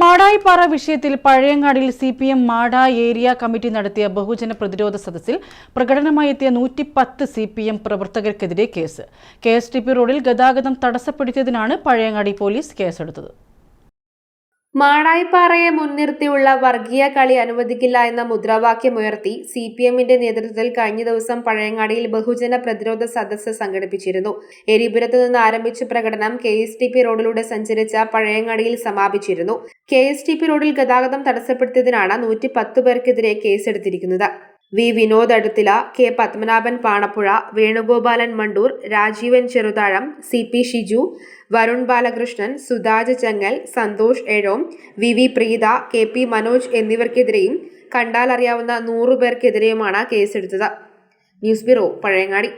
മാടായിപ്പാറ വിഷയത്തിൽ പഴയങ്ങാടിയിൽ C P M മാടാ ഏരിയ കമ്മിറ്റി നടത്തിയ ബഹുജന പ്രതിരോധ സദസ്സിൽ പ്രകടനമായി എത്തിയ നൂറ്റി പത്ത് സി പി എം പ്രവർത്തകർക്കെതിരെ കേസ്. കെ എസ് ടി പി റോഡിൽ ഗതാഗതം തടസ്സപ്പെടുത്തിയതിനാണ് പഴയങ്ങാടി പോലീസ് കേസെടുത്തത്. മാടായിപ്പാറയെ മുൻനിർത്തിയുള്ള വർഗീയ കളി അനുവദിക്കില്ല എന്ന മുദ്രാവാക്യമുയർത്തി സി പി എമ്മിന്റെ നേതൃത്വത്തിൽ കഴിഞ്ഞ ദിവസം പഴയങ്ങാടിയിൽ ബഹുജന പ്രതിരോധ സദസ്സ് സംഘടിപ്പിച്ചിരുന്നു. എരിപുരത്ത് നിന്ന് ആരംഭിച്ച പ്രകടനം കെ എസ് ടി പി റോഡിലൂടെ സഞ്ചരിച്ച പഴയങ്ങാടിയിൽ സമാപിച്ചിരുന്നു. കെ എസ് ടി പി റോഡിൽ ഗതാഗതം തടസ്സപ്പെടുത്തിയതിനാണ് നൂറ്റി പത്ത് പേർക്കെതിരെ കേസെടുത്തിരിക്കുന്നത്. V. Vinod Aduthila K. Padmanabhan Panappuzha Venugopalan Mandur Rajeevan Cheruthazham C. P. Shiju Varun Balakrishnan Sudhaj Chengal Santhosh Ezhome V. V. Preetha K. P. Manoj എന്നിവർക്കെതിരെയും കണ്ടാലറിയാവുന്ന നൂറുപേർക്കെതിരെയുമാണ് നൂറു പേർക്കെതിരെയുമാണ് കേസെടുത്തത്. News bureau Pazhayangadi.